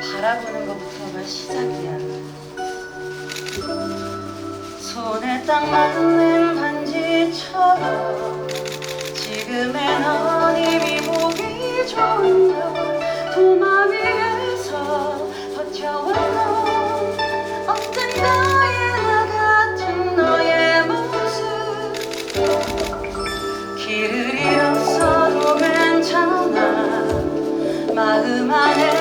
바라보는 것부터가 시작이야. 손에 딱 맞는 반지처럼 지금의 넌 이미 보기 좋은 걸 도마 위에서 버텨왔던 언젠가의 나 같은 너의 모습. 길을 잃었어도 괜찮아. 마음 안에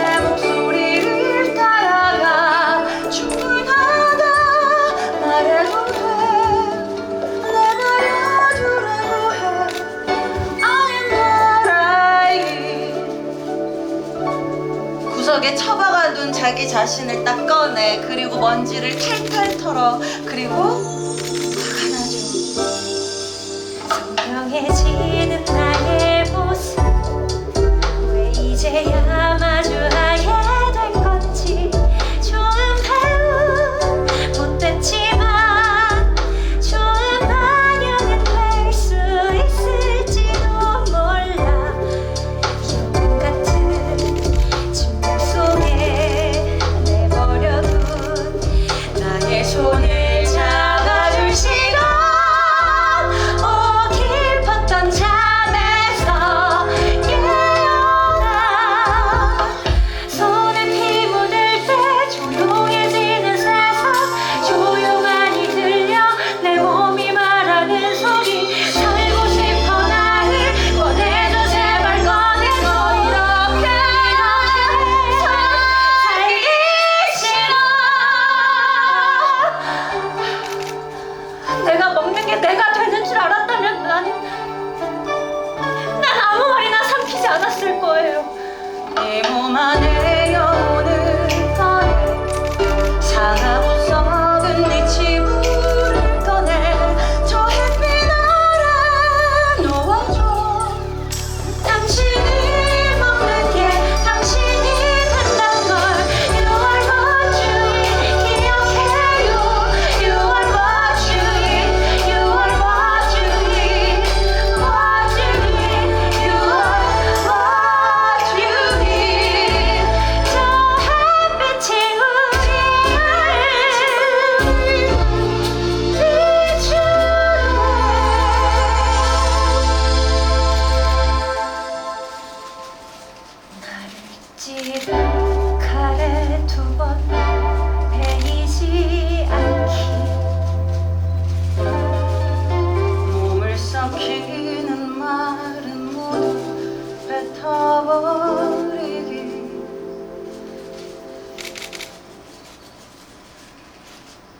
구석에 처박아 둔 자기 자신을 딱 꺼내 그리고 먼지를 탈탈 털어 그리고 화가 나죠. 선명해지는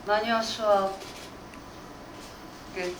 마녀 수업 끝